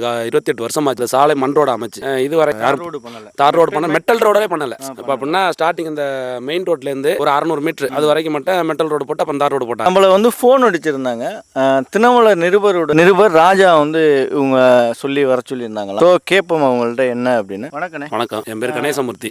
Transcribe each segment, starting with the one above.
இருபத்தி எட்டு வருஷம் ஆச்சு சாலை மண் ரோடு அமைச்சு இதுவரை ரோடு பண்ணல. தார் ரோடு பண்ண மெட்டல் ரோடே பண்ணல. இப்போ அப்படின்னா ஸ்டார்டிங் இந்த மெயின் ரோட்ல இருந்து ஒரு அறநூறு மீட்டர் அது வரைக்கும் மட்டும் மெட்டல் ரோடு போட்டு அப்புறம் தார் ரோடு போட்டாங்க. நம்மளை வந்து ஃபோன் அடிச்சிருந்தாங்க. தினமலை நிருபரோட நிருபர் ராஜா வந்து இவங்க சொல்லி வர சொல்லியிருந்தாங்களா? ஸோ கேட்போம் அவங்கள்ட்ட என்ன அப்படின்னு. வணக்கண்ணே. வணக்கம். என் பேர் கணேசமூர்த்தி.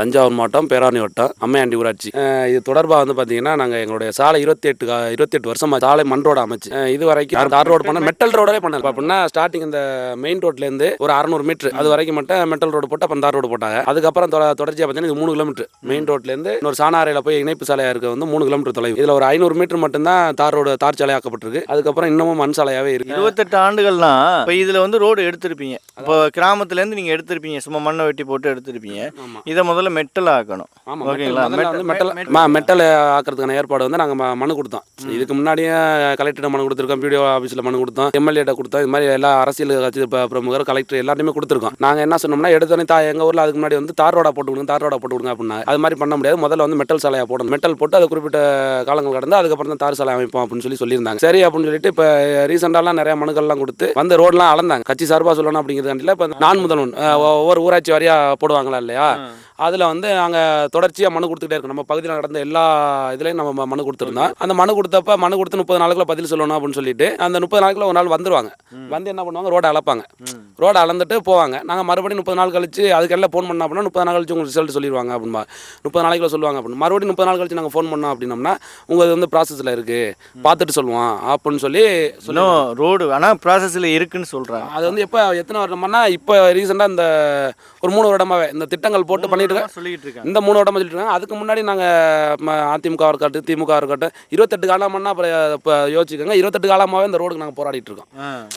தஞ்சாவூர் மாவட்டம் பேராணி வட்டம் அம்மையாண்டி ஊராட்சி. இது தொடர்பாக வந்து பார்த்தீங்கன்னா நாங்கள் எங்களுடைய சாலை இருபத்தி எட்டு இருபத்தி எட்டு வருஷமா சாலை மண் ரோடு அமைச்சு இது வரைக்கும் தார் ரோடு பண்ண மெட்டல் ரோடே பண்ணல. அப்படின்னா ஸ்டார்டிங் இந்த மெயின் ரோட்ல இருந்து ஒரு அறநூறு மீட்டர் அது வரைக்கும் மட்டும் மெட்டல் ரோடு போட்டு அப்புறம் தார் ரோடு போட்டாங்க. அதுக்கப்புறம் தொட- தொடர்ச்சியா பார்த்தீங்கன்னா இது மூணு கிலோமீட்டர் மெயின் ரோட்ல இருந்து இன்னொரு சாணாரையில் போய் இணைப்பு சாலையா இருக்க வந்து மூணு கிலோமீட்டர் தொலைவு. இதுல ஒரு ஐநூறு மீட்டர் மட்டும்தான் தார் ரோடு தார் சாலை ஆக்கப்பட்டிருக்கு. அதுக்கப்புறம் இன்னமும் மண் சாலையாவே இருக்கு. இருபத்தெட்டு ஆண்டுகள்னா இப்போ இதில் வந்து ரோடு எடுத்திருப்பீங்க. இப்போ கிராமத்துலேருந்து நீங்கள் எடுத்திருப்பீங்க. சும்மா மண்ணை வெட்டி போட்டு எடுத்திருப்பீங்க. இதை முதல்ல மெட்டல் ஆக்கணும். ஓகேங்களா? மெட்டல் மெட்டல் ஆக்கிறதுக்கான ஏற்பாடு வந்து நாங்கள் மனு கொடுத்தோம். இதுக்கு முன்னாடியே கலெக்டர் மனு கொடுத்துருக்கோம். பிடிஓ ஆஃபீஸில் மனு கொடுத்தோம். எம்எல்ஏட்ட கொடுத்தோம். இது மாதிரி எல்லா அரசியல் ப- பிரமுகர் கலெக்டர் எல்லாத்தையுமே கொடுத்துருக்கோம். நாங்கள் என்ன சொன்னோம்னா எடுத்தோடனே தா எங்கள் ஊரில் அதுக்கு முன்னாடி வந்து தார் ரோடா போட்டு விடுங்க தார் ரோடா போட்டு விடுங்க அப்படின்னா அது மாதிரி பண்ண முடியாது. முதல்ல வந்து மெட்டல் சாலையாக போடணும். மெட்டல் போட்டு அது குறிப்பிட்ட காலங்கள் கடந்து அதுக்கப்புறம் தான் தார் சாலை அமைப்போம் அப்படின்னு சொல்லி சொல்லியிருந்தாங்க. சரி அப்படின்னு சொல்லிட்டு இப்போ ரீசெண்டாலாம் நிறைய மனுக்கள்லாம் கொடுத்து வந்து ரோடெலாம் அளந்தாங்க. கட்சி சார்பாக சொல்லணும் அப்படிங்கிறதுல இப்போ நான் முதல்வன் ஒவ்வொரு ஊராட்சி வாரியாக போடுவாங்களா இல்லையா? அதில் வந்து நாங்கள் தொடர்ச்சியாக மனு கொடுத்துட்டே இருக்கோம். நம்ம பகுதியில் நடந்த எல்லா இதுலையும் நம்ம மனு கொடுத்துருந்தோம். அந்த மனு கொடுத்தப்ப மனு கொடுத்து முப்பது நாளுக்குள்ள பதில் சொல்லணும் அப்படின்னு சொல்லிட்டு அந்த முப்பது நாளுக்குள்ள ஒரு நாள் வந்துருவாங்க. வந்து என்ன பண்ணுவாங்க? ரோடை அளப்பாங்க ரோடை அளந்துட்டு போவாங்க. நாங்கள் மறுபடியும் முப்பது நாள் கழிச்சு அதுக்கெல்லாம் ஃபோன் பண்ணோம் அப்படின்னா முப்பது நாள் கழிச்சு உங்களுக்கு ரிசல்ட் சொல்லிடுவாங்க அப்படின்பா முப்பது நாளைக்குள்ள சொல்லுவாங்க அப்படின்னு. மறுபடியும் முப்பது நாள் கழிச்சு நாங்கள் ஃபோன் பண்ணோம் அப்படின்னம்னா உங்கள் வந்து ப்ராசஸில் இருக்குது பார்த்துட்டு சொல்லுவோம் அப்படின்னு சொல்லி சொல்லி இன்னும் ரோடு ஆனால் ப்ராசஸில் இருக்குன்னு சொல்கிறாங்க அது வந்து எப்போ எத்தனை வருடம்னா இப்போ ரீசெண்டாக இந்த ஒரு மூணு வருடமாவே இந்த திட்டங்கள் போட்டு பண்ணிட்டு சொல்லிட்டு இருக்காங்க. இந்த மூணு வருடம் சொல்லிட்டு இருக்காங்க. அதுக்கு முன்னாடி நாங்கள் அதிமுக இருக்கட்டும் திமுக இருக்கட்டும் இருபத்தெட்டு காலம்னா அப்புறம் இப்போ யோசிச்சுக்கோங்க. இருபத்தெட்டு காலமாகவே இந்த ரோடுக்கு நாங்கள் போராடிட்டு இருக்கோம்.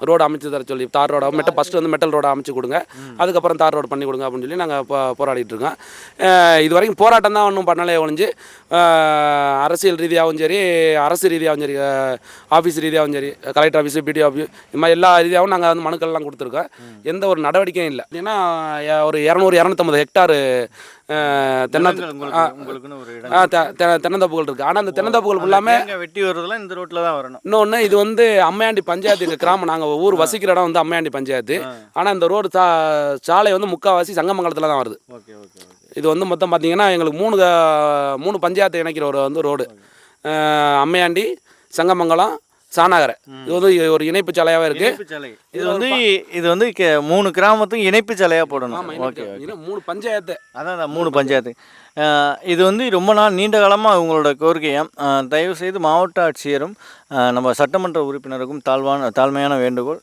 ரோடு அமைச்சு தர சொல்லி தார் ரோட மெட்டல் ஃபஸ்ட்டு வந்து மெட்டல் ரோடு அமைச்சு கொடுங்க. அதுக்கப்புறம் தார் ரோடு பண்ணி கொடுங்க அப்படின்னு சொல்லி நாங்கள் போ போராடிட்டு இருக்கோம். இது வரைக்கும் போராட்டம் தான் ஒன்றும் பண்ணலே ஒழிஞ்சு அரசியல் ரீதியாகவும் சரி அரசு ரீதியாகவும் சரி ஆஃபீஸ் ரீதியாகவும் சரி கலெக்டர் ஆஃபீஸ் பிடி ஆஃபீஸ் இது மாதிரி எல்லா ரீதியாகவும் நாங்கள் வந்து மனுக்கள்லாம் கொடுத்துருக்கோம். எந்த ஒரு நடவடிக்கையும் இல்லை. ஏன்னா ஒரு இரநூறு இரநூத்தம்பது ஹெக்டாரு தென்னை தென்னந்தோப்புகள் இருக்குது ஆனால் அந்த தென்னந்தோப்புகள் ஃபுல்லாமே தேங்காய் வெட்டி வருறதுலாம் இந்த ரோட்டில் தான் வரணும். இன்னொன்று இது வந்து அம்மையாண்டி பஞ்சாயத்து எங்கள் கிராமம். நாங்கள் ஊர் வசிக்கிற இடம் வந்து அம்மையாண்டி பஞ்சாயத்து. ஆனால் இந்த ரோடு சா சாலை வந்து முக்கால்வாசி சங்கமங்கலத்தில் தான் வருது. Okay okay okay. இது வந்து மொத்தம் பார்த்தீங்கன்னா எங்களுக்கு மூணு மூணு பஞ்சாயத்து இணைக்கிற ஒரு வந்து ரோடு. அம்மையாண்டி சங்கமங்கலம் சாணாகரை. இது வந்து ஒரு இணைப்பு சாலையாகவே சாலை. இது வந்து இது வந்து மூணு கிராமத்துக்கும் இணைப்பு சாலையாக போடணும். ஓகே மூணு பஞ்சாயத்து. அதான் மூணு பஞ்சாயத்து. இது வந்து ரொம்ப நாள் நீண்ட காலமாக உங்களோட கோரிக்கையம் தயவு செய்து மாவட்ட ஆட்சியரும் நம்ம சட்டமன்ற உறுப்பினருக்கும் தாழ்வான தாழ்மையான வேண்டுகோள்